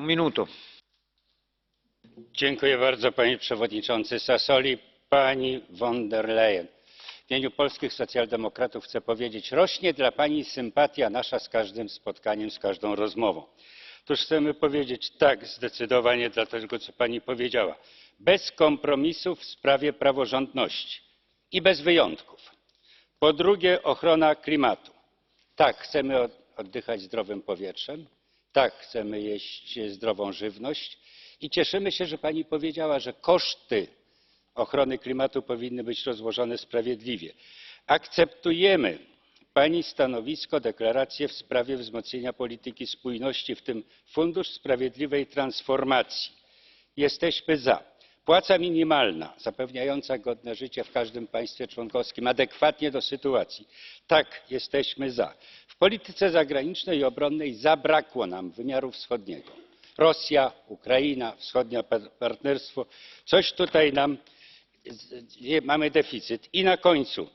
Minuto. Dziękuję bardzo panie przewodniczący Sassoli. Pani von der Leyen. W imieniu polskich socjaldemokratów chcę powiedzieć, rośnie dla pani sympatia nasza z każdym spotkaniem, z każdą rozmową. Otóż chcemy powiedzieć tak zdecydowanie dla tego, co pani powiedziała. Bez kompromisów w sprawie praworządności i bez wyjątków. Po drugie, ochrona klimatu. Tak, chcemy oddychać zdrowym powietrzem. Tak, chcemy jeść zdrową żywność. I cieszymy się, że pani powiedziała, że koszty ochrony klimatu powinny być rozłożone sprawiedliwie. Akceptujemy pani stanowisko, deklarację w sprawie wzmocnienia polityki spójności, w tym Fundusz Sprawiedliwej Transformacji. Jesteśmy za. Płaca minimalna zapewniająca godne życie w każdym państwie członkowskim adekwatnie do sytuacji. Tak, jesteśmy za. W polityce zagranicznej i obronnej zabrakło nam wymiaru wschodniego. Rosja, Ukraina, wschodnie par- partnerstwo. Coś tutaj mamy deficyt. I na końcu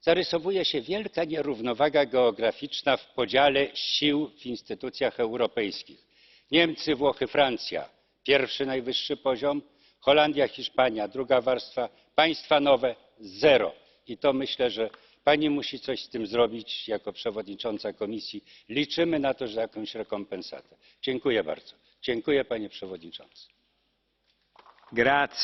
zarysowuje się wielka nierównowaga geograficzna w podziale sił w instytucjach europejskich. Niemcy, Włochy, Francja pierwszy najwyższy poziom, Holandia, Hiszpania druga warstwa, państwa nowe zero. I to myślę, że pani musi coś z tym zrobić jako przewodnicząca komisji. Liczymy na to, że jakąś rekompensatę. Dziękuję bardzo. Dziękuję panie przewodniczący. Grazie.